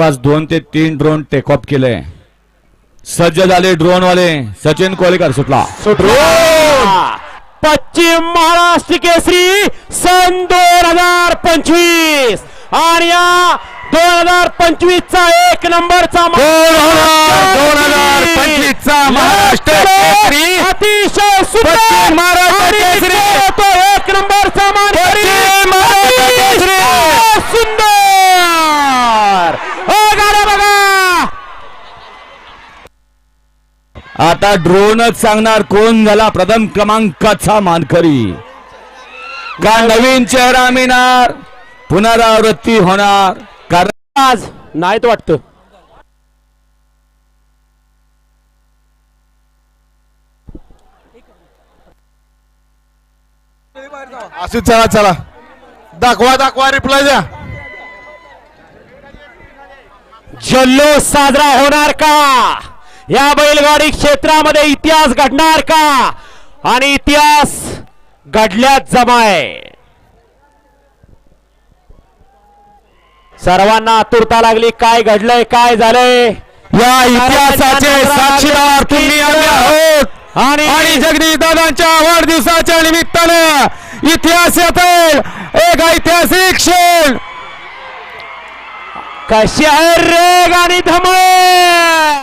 जवळपास दोन ते तीन ड्रोन टेक ऑफ केले. सज्ज झाले ड्रोन वाले. सचिन कोलेकर सुटला. पश्चिम महाराष्ट्र केसरी सन दोन हजार पंचवीस. आणि या दोन हजार पंचवीस चा एक नंबरचा दोन हजार पंचवीस चा महाराष्ट्र केसरी अतिशय सुंदर पश्चिम महाराष्ट्र आणि केसरी. तो एक नंबरचा मानकरी पश्चिम महाराष्ट्र केसरी. अतिशय सुंदर हो गाड्या बघा आता ड्रोनच सांगणार कोण झाला प्रथम क्रमांकाचा मानकरी? का नवीन चेहरा मिळणार? पुनरावृत्ती होणार? कारण आज नाहीत वाटतं. असू चला चला. दाखवा दाखवा रिप्लाय द्या. जल्लोष साजरा होणार का? या बैलगाडी क्षेत्रामध्ये इतिहास घडणार का? आणि इतिहास घडल्यात जमाय. सर्वांना आतुरता लागली. काय घडलंय काय झालंय? या इतिहासाचे साक्षीदार तुम्ही आम्ही आहोत. आणि जगदीश दादांच्या वाढदिवसाच्या निमित्तानं इतिहासातील एक ऐतिहासिक क्षण. कशी आहे रे गाणी धमळ